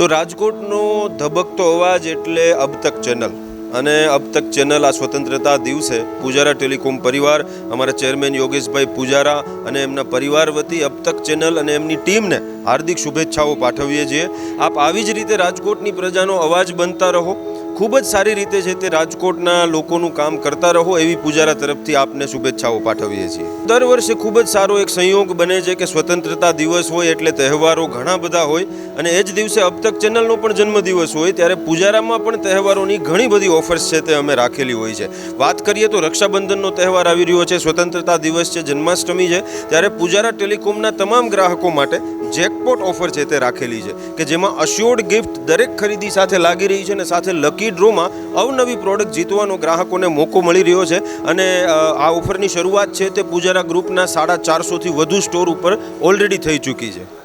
તો રાજકોટનો ધબકતો અવાજ એટલે અબતક ચેનલ. અને અબતક ચેનલ આ સ્વતંત્રતા દિવસે પૂજારા ટેલિકોમ પરિવાર, અમારા ચેરમેન યોગેશભાઈ પૂજારા અને એમના પરિવાર વતી અબતક ચેનલ અને એમની ટીમને હાર્દિક શુભેચ્છાઓ પાઠવીએ છીએ. આપ આવી જ રીતે રાજકોટની પ્રજાનો અવાજ બનતા રહો. ખૂબ જ સારી રીતે છે તે રાજકોટના લોકોનું કામ કરતા રહો એવી પૂજારા તરફથી આપને શુભેચ્છાઓ પાઠવીએ છીએ. દર વર્ષે ખૂબ જ સારો એક સંયોગ બને છે કે સ્વતંત્રતા દિવસ હોય એટલે તહેવારો ઘણા બધા હોય અને એ જ દિવસે અબ તક ચેનલનો પણ જન્મદિવસ હોય ત્યારે પૂજારામાં પણ તહેવારોની ઘણી બધી ઓફર્સ છે તે અમે રાખેલી હોય છે. વાત કરીએ તો રક્ષાબંધનનો તહેવાર આવી રહ્યો છે, સ્વતંત્રતા દિવસ છે, જન્માષ્ટમી છે, ત્યારે પૂજારા ટેલિકોમના તમામ ગ્રાહકો માટે જેકપોટ ઓફર છે તે રાખેલી છે કે જેમાં અશ્યોર્ડ ગિફ્ટ દરેક ખરીદી સાથે લાગી રહી છે અને સાથે લકી ડ્રોમાં અવનવી પ્રોડક્ટ જીતવાનો ગ્રાહકોને મોકો મળી રહ્યો છે. અને આ ઓફરની શરૂઆત છે તે પૂજારા ગ્રુપના સાડા ચારસોથી વધુ સ્ટોર ઉપર ઓલરેડી થઈ ચૂકી છે.